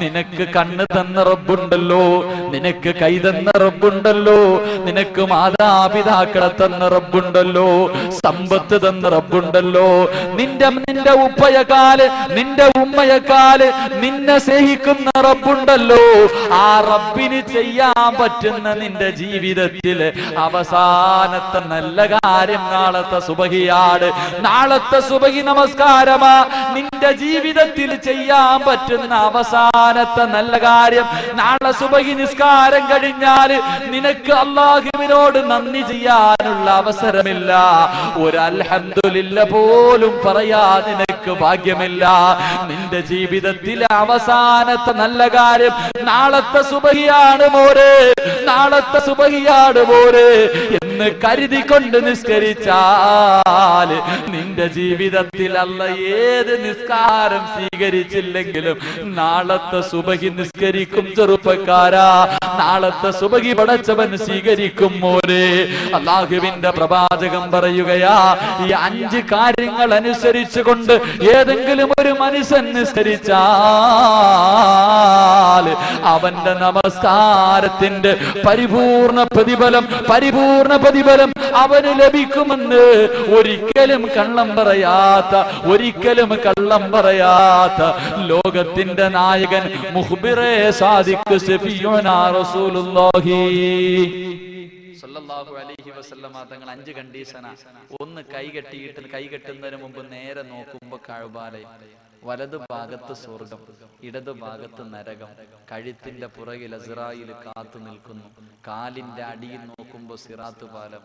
നിനക്ക് കണ്ണ് തന്ന റബ്ബുണ്ടല്ലോ നിനക്ക് കൈ തന്ന റബ്ബുണ്ടല്ലോ നിനക്ക് മാതാപിതാക്കളെ തന്ന റബ്ബുണ്ടല്ലോ സമ്പത്ത് തന്ന റബ്ബുണ്ടല്ലോ. നിന്റെ നിന്റെ ഉപ്പയക്കാൽ നിന്റെ ഉമ്മയക്കാൽ നിന്നെ സ്നേഹിക്കുന്ന റബ്ബുണ്ടല്ലോ. ആ റബ്ബിന് ചെയ്യാൻ പറ്റുന്ന നിന്റെ ജീവിതത്തിൽ അവസാനത്തെ നല്ല കാര്യം നാളത്തെ സുബഹിയാണ്. നാളത്തെ സുബഹി നമസ്കാരമാ. നിന്റെ ജീവിതത്തിൽ ചെയ്യാൻ പറ്റുന്ന അവസാനത്തെ നല്ല കാര്യം. നാളെ സുബഹി നിസ്കാരം കഴിഞ്ഞാൽ നിനക്ക് അള്ളാഹുവിനോട് നന്ദി ചെയ്യാനുള്ള അവസരമില്ല. ഒരു അൽഹംദുലില്ല പോലും പറയാ നിനക്ക് ഭാഗ്യമില്ല. നിന്റെ ജീവിതത്തിലെ അവസാനത്തെ നല്ല കാര്യം നാളത്തെ സുബഹിയാണ് മോരെ. നാളത്തെ സുബഹിയാണ് പോരെ എന്ന് കരുതിക്കൊണ്ട് നിസ്കരിച്ചാൽ നിന്റെ ജീവിതത്തിൽ അല്ല ഏത് നിസ്കാരം സ്വീകരിച്ചില്ലെങ്കിലും നാളത്തെ സുബഹി നിസ്കരിക്കും ചെറുപ്പക്കാരാ. നാളത്തെ സുബഹി പടച്ചവൻ സ്വീകരിക്കും മോരെ അള്ളാഹുവിന്റെ പ്രവാചകം പറയുകയാ ഈ അഞ്ച് കാര്യങ്ങൾ അനുസരിച്ചു കൊണ്ട് ഏതെങ്കിലും ഒരു മനുഷ്യൻ നിസ്കരിച്ചാൽ അവന്റെ നമസ്കാരത്തിന്റെ പരിപൂർണ പ്രതിഫലം പരിപൂർണ പ്രതിഫലം അവന് ലഭിക്കുമെന്ന് ഒരിക്കലും കള്ളം പറയാത്ത ഒരിക്കലും കള്ളം പറയാത്ത ലോകത്തിന്റെ നായകൻ റസൂലുള്ളാഹി. അലൈഹി വസല്ലമ ഒന്ന് കൈ കെട്ടിയിട്ട് കൈ കെട്ടുന്നതിന് മുമ്പ് നേരെ നോക്കുമ്പോ കഴുബാലയം. വലതു ഭാഗത്ത് സ്വർഗം ഇടതു ഭാഗത്ത് നരകം. കഴുത്തിന്റെ പുറകിൽ അസ്രായിൽ കാത്തു നിൽക്കുന്നു. കാലിന്റെ അടിയിൽ നോക്കുമ്പോ സിറാത്ത് പാലം.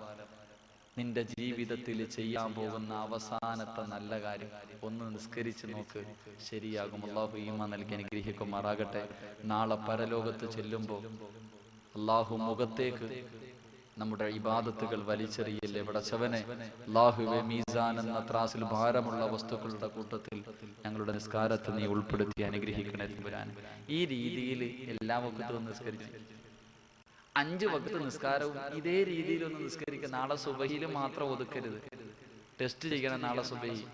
നിന്റെ ജീവിതത്തിൽ ചെയ്യാൻ പോകുന്ന അവസാനത്തെ നല്ല കാര്യം ഒന്ന് നിസ്കരിച്ച് നോക്ക്. ശരിയാകും. അള്ളാഹു ഈമ നൽകി അനുഗ്രഹിക്കുമാറാകട്ടെ. നാളെ പരലോകത്ത് ചെല്ലുമ്പോൾ അള്ളാഹു മുഖത്തേക്ക് നമ്മുടെ ഇബാദത്തുകൾ വലിച്ചെറിയല്ലേ പടച്ചവനെ? ലാഹുവെ മീസാൻ എന്ന ത്രാസിൽ ഭാരമുള്ള വസ്തുക്കളുടെ കൂട്ടത്തിൽ ഞങ്ങളുടെ നിസ്കാരത്തെ നീ ഉൾപ്പെടുത്തി അനുഗ്രഹിക്കണേ തമ്പുരാൻ. ഈ രീതിയിൽ എല്ലാ വക്കത്തും നിസ്കരിച്ചു. അഞ്ച് വക്കത്ത് നിസ്കാരവും ഇതേ രീതിയിൽ ഒന്ന് നിസ്കരിക്കുക. നാളെ സുബഹിയിൽ മാത്രം ഒതുക്കരുത്. ടെസ്റ്റ് ചെയ്യണം നാളെ സുബഹി.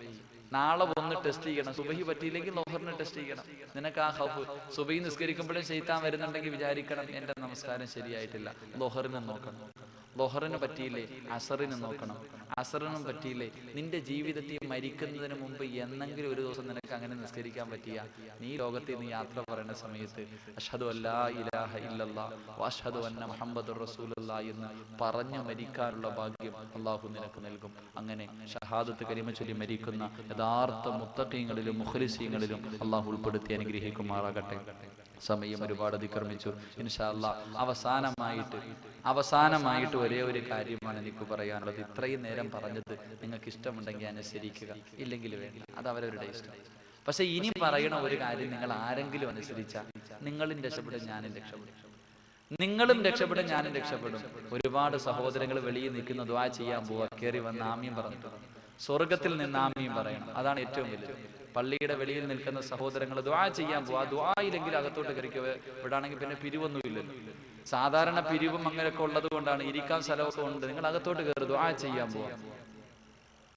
നാളെ ഒന്ന് ടെസ്റ്റ് ചെയ്യണം. സുബഹി പറ്റിയില്ലെങ്കിൽ ലോഹറിന് ടെസ്റ്റ് ചെയ്യണം. നിനക്ക് ആ ഹഫ് സുബഹി നിസ്കരിക്കുമ്പോഴും ചെയ്ത്താൻ വരുന്നുണ്ടെങ്കിൽ വിചാരിക്കണം എന്റെ നമസ്കാരം ശരിയായിട്ടില്ല. ലോഹറിനെ നോക്കണം. ലോഹറിന് പറ്റിയില്ലേ? അസറിന് നോക്കണം. അസറിനും പറ്റിയില്ലേ? നിന്റെ ജീവിതത്തിൽ മരിക്കുന്നതിന് മുമ്പ് എന്നെങ്കിലും ഒരു ദിവസം നിനക്ക് അങ്ങനെ നിസ്കരിക്കാൻ പറ്റിയ? നീ ലോകത്തിൽ നീ യാത്ര പറയുന്ന സമയത്ത് അഷഹദു അല്ലാ ഇലാഹ ഇല്ലല്ലാ വഅഷ്ഹദു അന്ന മുഹമ്മദ് റസൂലല്ലാ എന്ന് പറഞ്ഞു മരിക്കാനുള്ള ഭാഗ്യം അള്ളാഹു നിനക്ക് നൽകും. അങ്ങനെ ഷഹാദത്ത് കരിമ ചൊല്ലി മരിക്കുന്ന യഥാർത്ഥ മുത്തക്കീങ്ങളിലും മുഖലിസീങ്ങളിലും അള്ളാഹു ഉൾപ്പെടുത്തി അനുഗ്രഹിക്കുമാറാകട്ടെ. സമയം ഒരുപാട് അതിക്രമിച്ചു. ഇൻഷാല്ല അവസാനമായിട്ട് അവസാനമായിട്ട് ഒരേ ഒരു കാര്യമാണ് എനിക്ക് പറയാനുള്ളത്. ഇത്രയും നേരം പറഞ്ഞത് നിങ്ങൾക്ക് ഇഷ്ടമുണ്ടെങ്കിൽ അനുസരിക്കുക. ഇല്ലെങ്കിൽ വേണ്ട. അത് അവരവരുടെ ഇഷ്ടം. പക്ഷെ ഇനി പറയണ ഒരു കാര്യം നിങ്ങൾ ആരെങ്കിലും അനുസരിച്ചാൽ നിങ്ങളും രക്ഷപ്പെടും ഞാനും രക്ഷപ്പെടും. നിങ്ങളും രക്ഷപ്പെടും ഞാനും രക്ഷപ്പെടും. ഒരുപാട് സഹോദരങ്ങൾ വെളിയിൽ നിൽക്കുന്ന ദ്വാ ചെയ്യാൻ പോവാ. കയറി വന്ന് ആമ്യം പറഞ്ഞിട്ട് സ്വർഗത്തിൽ നിന്ന് ആമ്യം പറയണം. അതാണ് ഏറ്റവും വലുത്. പള്ളിയുടെ വെളിയിൽ നിൽക്കുന്ന സഹോദരങ്ങൾ ദ്വാ ചെയ്യാൻ പോവാ. ദ്വായില്ലെങ്കിൽ അകത്തോട്ട് കയറിക്കുക ഇവിടാണെങ്കിൽ പിന്നെ പിരിവൊന്നുമില്ലല്ലോ സാധാരണ പിരിവും അങ്ങനെയൊക്കെ ഉള്ളത് കൊണ്ടാണ് ഇരിക്കാൻ സ്ഥലമൊക്കെ ഉണ്ട്. നിങ്ങൾ അകത്തോട്ട് കയറി ദ്വാ ചെയ്യാൻ പോവാ.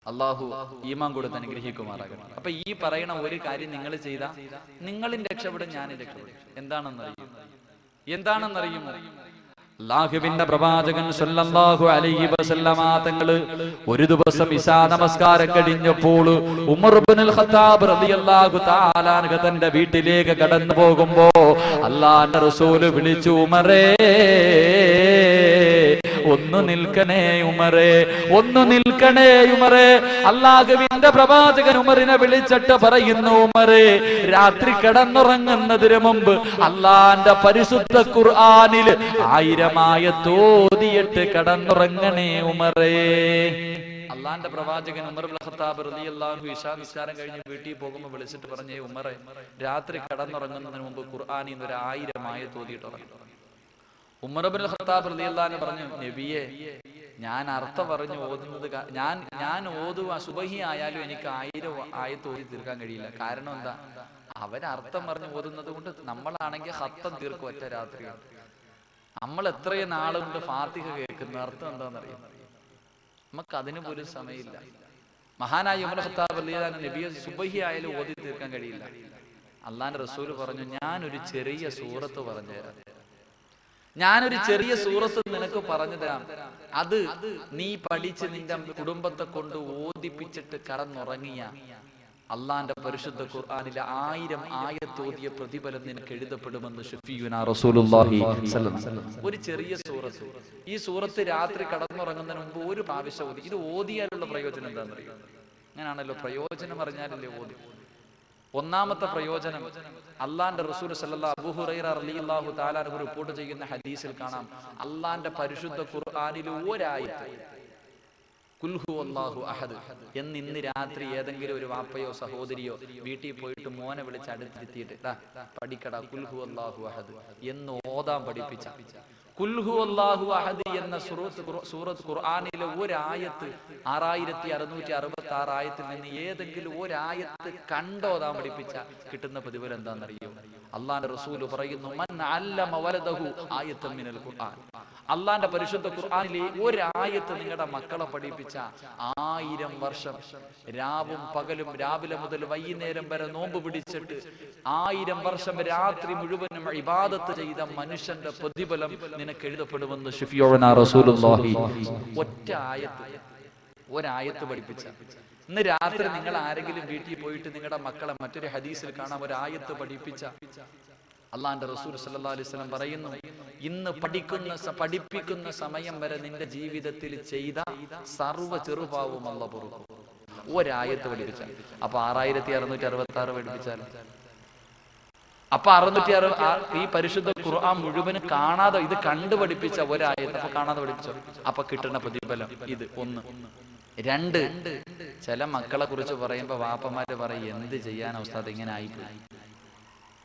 അള്ളാഹു ഈമാൻ കൊടുത്ത് അനുഗ്രഹിക്കുമാറാകട്ടെ. അപ്പൊ ഈ പറയണ ഒരു കാര്യം നിങ്ങൾ ചെയ്ത. നിങ്ങളും രക്ഷപ്പെടും ഞാനും രക്ഷപ്പെടും. എന്താണെന്നറിയും? എന്താണെന്നറിയുമോ? അല്ലാഹുവിന്റെ പ്രവാചകൻ സല്ലല്ലാഹു അലൈഹി വസല്ലമ തങ്ങൾ ഒരു ദിവസം ഇശാ നമസ്കാരം കഴിഞ്ഞപ്പോൾ ഉമർ ഇബ്നുൽ ഖത്താബ് റളിയല്ലാഹു തആല അൻഹു തന്റെ വീട്ടിലേക്ക് കടന്നു പോകുമ്പോ അല്ലാഹുവിന്റെ റസൂൽ വിളിച്ചു ഉമറേ ഒന്ന് നിൽക്കണേ ഉമറേ ഒന്നു നിൽക്കണേ ഉമറേ. അള്ളാഹുവിന്റെ പ്രവാചകൻ ഉമറിനെ വിളിച്ചിട്ട് പറയുന്നു ഉമറേ രാത്രി കിടന്നുറങ്ങുന്നതിന് മുമ്പ് അള്ളാന്റെ പരിശുദ്ധ ഖുർആനിൽ ആയിരമായ തോതിയിട്ട് കിടന്നുറങ്ങണേ ഉമറേ. അള്ളാന്റെ പ്രവാചകൻ ഉമർ ഖത്താബ് റളിയല്ലാഹു ഇശാ നിസ്കാരം കഴിഞ്ഞ് വീട്ടിൽ പോകുമ്പോൾ വിളിച്ചിട്ട് പറഞ്ഞേ ഉമറെ രാത്രി കടന്നുറങ്ങുന്നതിന് മുമ്പ് ഖുർആനിൽ ഒരു ആയിരമായ തോതിയിട്ട് ഉറങ്ങി ഉമർബിൻ ഖത്താബ് റളിയല്ലാഹു പറഞ്ഞു നബിയെ ഞാൻ അർത്ഥം പറഞ്ഞു ഓതുന്നത് ഞാൻ ഞാൻ ഓതുക സുബഹി ആയാലും എനിക്ക് ആയിരം ആയത്ത് ഓതി തീർക്കാൻ കഴിയില്ല. കാരണം എന്താ? അവൻ അർത്ഥം പറഞ്ഞു ഓതുന്നത് കൊണ്ട് നമ്മളാണെങ്കിൽ ഹത്തം തീർക്കും ഒറ്റ രാത്രി നമ്മൾ എത്രയും നാളുകൊണ്ട് ഫാത്തിഹ കേൾക്കുന്ന. അർത്ഥം എന്താണെന്നറിയാം? നമുക്ക് അതിന് പോലും സമയമില്ല. മഹാനായ ഉമർ ഖത്താബ് റളിയല്ലാഹു നബിയെ സുബഹി ആയാലും ഓതി തീർക്കാൻ കഴിയില്ല. അള്ളാന്റെ റസൂൽ പറഞ്ഞു ഞാനൊരു ചെറിയ സൂറത്ത് പറഞ്ഞുതരാം. ഞാനൊരു ചെറിയ സൂറത്ത് നിനക്ക് പറഞ്ഞു തരാം. അത് നീ പഠിച്ച് നിന്റെ കുടുംബത്തെ കൊണ്ട് ഓദിപ്പിച്ചിട്ട് കടന്നുറങ്ങിയ അള്ളാന്റെ പരിശുദ്ധ ഖുർആാനിലെ ആയിരം ആയത്തോതിയ പ്രതിഫലം നിനക്ക് എഴുതപ്പെടുമെന്ന് ഒരു ചെറിയ സൂറത്ത്. ഈ സൂറത്ത് രാത്രി കടന്നുറങ്ങുന്നതിന് മുമ്പ് ഒരു പ്രാവശ്യം ഓതി. ഇത് ഓതിയാലുള്ള പ്രയോജനം എന്താണെന്നറിയോ? അങ്ങനെയാണല്ലോ പ്രയോജനം അറിഞ്ഞാലല്ലേ ഓതി. ഒന്നാമത്തെ പ്രയോജനം അള്ളാന്റെ റസൂൽ തആല റിപ്പോർട്ട് ചെയ്യുന്ന ഹദീസിൽ കാണാം. അള്ളാന്റെ പരിശുദ്ധ ഖുർആനിൽ ഒരായത്ത് അഹദ് എന്ന് ഇന്ന് രാത്രി ഏതെങ്കിലും ഒരു വാപ്പയോ സഹോദരിയോ വീട്ടിൽ പോയിട്ട് മോനെ വിളിച്ച് അടുത്തിരുത്തിയിട്ട് "ദാ, പഠിക്കടാ കുൽഹു അള്ളാഹു അഹദ് എന്ന് ഓതാൻ പഠിപ്പിച്ച കുൽഹു അള്ളാഹു അഹദ് എന്ന സൂറത്ത് സൂറത്ത് ഖുർആനിലെ ഒരായത്ത് ആറായിരത്തി അറുന്നൂറ്റി അറുപത്തി ആറ് ആയത്തിൽ നിന്ന് ഏതെങ്കിലും ഒരായത്ത് കണ്ടോതാൻ പഠിപ്പിച്ച കിട്ടുന്ന പ്രതിഫലം എന്താണെന്നറിയോ അള്ളാന്റെ റസൂൽ പറയുന്നു മൻ അല്ലമ വലദഹു ആയത്തമ്മിനൽ ഖുർആൻ. അള്ളാന്റെ പരിശുദ്ധ ഖുർആാനിലെ ഒരായത്ത് നിങ്ങളുടെ മക്കളെ പഠിപ്പിച്ച ആയിരം വർഷം. രാവും പകലും രാവിലെ മുതൽ വൈകുന്നേരം വരെ നോമ്പ് പിടിച്ചിട്ട് ആയിരം വർഷം രാത്രി മുഴുവനും ഇബാദത്ത് ചെയ്ത മനുഷ്യന്റെ പ്രതിഫലം നിനക്ക് എഴുതപ്പെടുമെന്ന് റസൂലുള്ളാഹി. ഒറ്റ ആയത്ത് ഒരായത്ത് പഠിപ്പിച്ച. ഇന്ന് രാത്രി നിങ്ങൾ ആരെങ്കിലും വീട്ടിൽ പോയിട്ട് നിങ്ങളുടെ മക്കളെ മറ്റൊരു ഹദീസിൽ കാണാം ഒരായത്ത് പഠിപ്പിച്ച. അള്ളാന്റെ റസൂൽ സല്ലല്ലാഹു അലൈഹി പറയുന്നു ഇന്ന് പഠിക്കുന്ന പഠിപ്പിക്കുന്ന സമയം വരെ നിന്റെ ജീവിതത്തിൽ ചെയ്ത സർവ ചെറുപാവും അല്ല പൊറുക്കും. ഒരായത്ത് പഠിപ്പിച്ചാൽ. അപ്പൊ ആറായിരത്തി അറുന്നൂറ്റി അറുപത്തി ആറ് പഠിപ്പിച്ചാൽ. അപ്പൊ അറുന്നൂറ്റി അറു ഈ പരിശുദ്ധ ഖുർആൻ മുഴുവനും കാണാതെ ഇത് കണ്ടു പഠിപ്പിച്ച ഒരായത്ത് അപ്പൊ കാണാതെ പഠിപ്പിച്ചോ? അപ്പൊ കിട്ടുന്ന പ്രതിഫലം ഇത് ഒന്ന്. രണ്ട് ചില മക്കളെ കുറിച്ച് പറയുമ്പോ വാപ്പമാര് പറയും എന്ത് ചെയ്യാൻ ഉസ്താദ്? ഇങ്ങനെ ആയിപ്പോയി.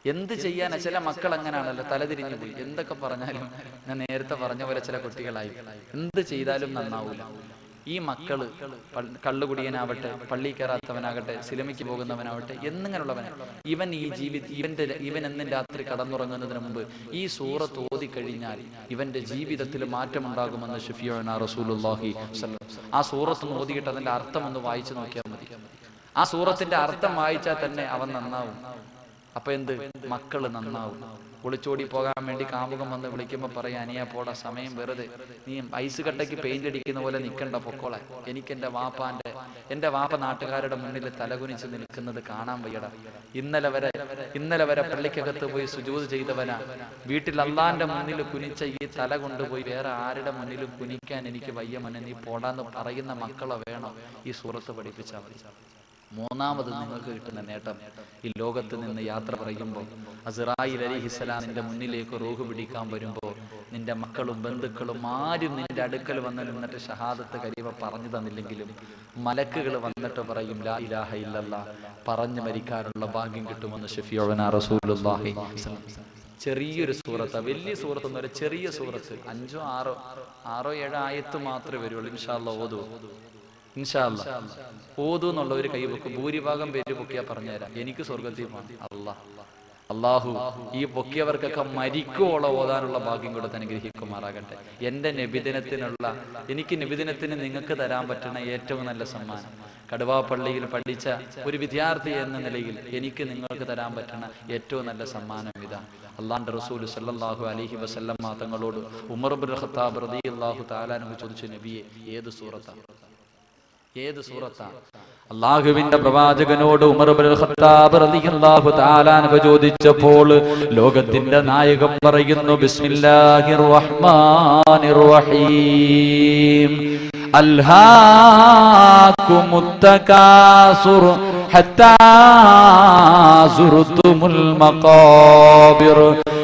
എന്ത് ചെയ്യാനാ? ചില മക്കൾ അങ്ങനെയാണല്ലോ തലതിരിഞ്ഞു പോയി. എന്തൊക്കെ പറഞ്ഞാലും ഞാൻ നേരത്തെ പറഞ്ഞ പോലെ ചില കുട്ടികളായി. എന്ത് ചെയ്താലും നന്നാവൂല. ഈ മക്കൾ കള്ളുകുടിയനാവട്ടെ പള്ളി കയറാത്തവനാകട്ടെ സിനിമയ്ക്ക് പോകുന്നവനാവട്ടെ എന്നിങ്ങനെയുള്ളവൻ ഇവൻ ഈ ജീവിത ഇവന്റെ ഇവൻ എന്നും രാത്രി കടന്നുറങ്ങുന്നതിന് മുമ്പ് ഈ സൂറത്ത് ഓതി കഴിഞ്ഞാൽ ഇവന്റെ ജീവിതത്തിൽ മാറ്റമുണ്ടാകുമെന്ന് ഉണ്ടാകുമെന്ന് സ്വല്ലല്ലാഹു ആ സൂറത്ത് ഓതിയിട്ട് അതിന്റെ അർത്ഥം ഒന്ന് വായിച്ചു നോക്കിയാൽ മതി. ആ സൂറത്തിന്റെ അർത്ഥം വായിച്ചാൽ തന്നെ അവൻ നന്നാവും. അപ്പൊ എന്ത്? മക്കൾ നന്നാവും. ഒളിച്ചോടി പോകാൻ വേണ്ടി കാമുകം വന്ന് വിളിക്കുമ്പോ പറയാ അനിയാ പോടാ സമയം വെറുതെ. നീ ഐസ് കട്ടയ്ക്ക് പെയിന്റ് അടിക്കുന്ന പോലെ നിൽക്കണ്ട പൊക്കോളെ. എനിക്ക് എന്റെ വാപ്പാന്റെ എന്റെ വാപ്പ നാട്ടുകാരുടെ മുന്നിൽ തലകുനിച്ച് നിൽക്കുന്നത് കാണാൻ വയ്യട. ഇന്നലെ വരെ ഇന്നലെ വരെ പള്ളിക്കകത്ത് പോയി സുജൂത് ചെയ്തവനാ. വീട്ടിൽ അള്ളാന്റെ മുന്നിൽ കുനിച്ച ഈ തല കൊണ്ടുപോയി വേറെ ആരുടെ മുന്നിലും കുനിക്കാൻ എനിക്ക് വയ്യ മനെ. നീ പോടാന്ന് പറയുന്ന മക്കളെ വേണം ഈ സുഹൃത്ത് പഠിപ്പിച്ചാൽ മതി. മൂന്നാമത് നിങ്ങൾക്ക് കിട്ടുന്ന നേട്ടം ഈ ലോകത്ത് നിന്ന് യാത്ര പറയുമ്പോൾ അസറായിൽ അലിഹിസ്സലാം നിന്റെ മുന്നിലേക്ക് റൂഹ് പിടിക്കാൻ വരുമ്പോൾ നിന്റെ മക്കളും ബന്ധുക്കളും ആരും നിന്റെ അടുക്കൽ വന്ന് നിന്നിട്ട് ഷഹാദത്ത് കരിവ പറഞ്ഞു തന്നില്ലെങ്കിലും മലക്കുകൾ വന്നിട്ട് പറയും ലാ ഇലാഹ ഇല്ലല്ല പറഞ്ഞു മരിക്കാനുള്ള ഭാഗ്യം കിട്ടുമെന്ന് ഷഫിയോന റസൂലുള്ളാഹി ചെറിയൊരു സൂറത്ത് വലിയ സൂറത്ത് എന്ന് പറയുക ചെറിയ സൂറത്ത്. അഞ്ചോ ആറോ ആറോ ഏഴോ ആയത്ത് മാത്രമേ വരുള്ളൂ ഇൻഷാല്ല ഓതൂ ഇൻഷാല്ല ഓതു എന്നുള്ള ഒരു കൈ കൈവെക്കും ഭൂരിഭാഗം പേര് പൊക്കിയാ പറഞ്ഞുതരാം. എനിക്ക് സ്വർഗത്തിൽ അള്ളാഹ് അള്ളാഹു ഈ പൊക്കിയവർക്കൊക്കെ മരിക്കുവോളം ഓതാനുള്ള ഭാഗ്യം കൊടുത്ത് അനുഗ്രഹിക്കുമാറാകട്ടെ. എന്റെ നബിദിനത്തിനുള്ള എനിക്ക് നബിദിനത്തിന് നിങ്ങൾക്ക് തരാൻ പറ്റുന്ന ഏറ്റവും നല്ല സമ്മാനം. കടുവാപ്പള്ളിയിൽ പഠിച്ച ഒരു വിദ്യാർത്ഥി എന്ന നിലയിൽ എനിക്ക് നിങ്ങൾക്ക് തരാൻ പറ്റുന്ന ഏറ്റവും നല്ല സമ്മാനം ഇതാ. അള്ളാന്റെ റസൂൽ സല്ലാഹു അലഹി വസല്ലം തങ്ങളോട് ഉമർ ഖത്താബ് റളിയല്ലാഹു താലാനു ചോദിച്ചു നബിയെ ഏത് സൂറത്താണ് ഏത് സൂറത്താണ് അള്ളാഹുവിന്റെ പ്രവാചകനോട് ഉമർ ഖത്താബ് റളിയല്ലാഹു ചോദിച്ചപ്പോൾ ലോകത്തിന്റെ നായകൻ പറയുന്നു ബിസ്മില്ലാഹിർ റഹ്മാനിർ റഹീം മഖാബിർ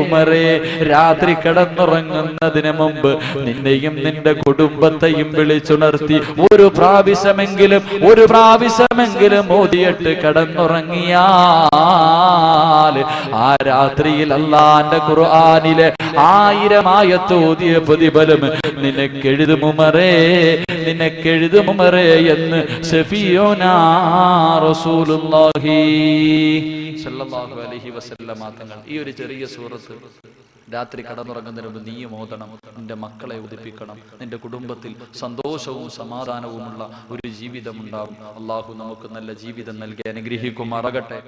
ഉമറേ രാത്രി കടന്നുറങ്ങുന്നതിന് മുമ്പ് നിന്നെയും നിന്റെ കുടുംബത്തെയും വിളിച്ചുണർത്തി ഒരു പ്രാവശ്യമെങ്കിലും ഒരു പ്രാവശ്യമെങ്കിലും മോദിയിട്ട് കടന്നുറങ്ങിയാ കിടന്നുറങ്ങിയാൽ ആ രാത്രിയിൽ അള്ളാന്റെ ഖുർആനിലെ ആയിരമായത്തോതിയ പ്രതിഫലം നിനക്കെഴുതുമുമറേ നിനക്കെഴുതുമുമറേ എന്ന് തങ്ങൾ. ഈ ഒരു ചെറിയ സൂറത്ത് രാത്രി കടന്നുറങ്ങുന്നതിന് മുമ്പ് നീയും ഓതണം. നിന്റെ മക്കളെ ഉദിപ്പിക്കണം. നിന്റെ കുടുംബത്തിൽ സന്തോഷവും സമാധാനവുമുള്ള ഒരു ജീവിതം ഉണ്ടാകും അള്ളാഹു നമുക്ക് നല്ല ജീവിതം നൽകി അനുഗ്രഹിക്കുമാറാകട്ടെ.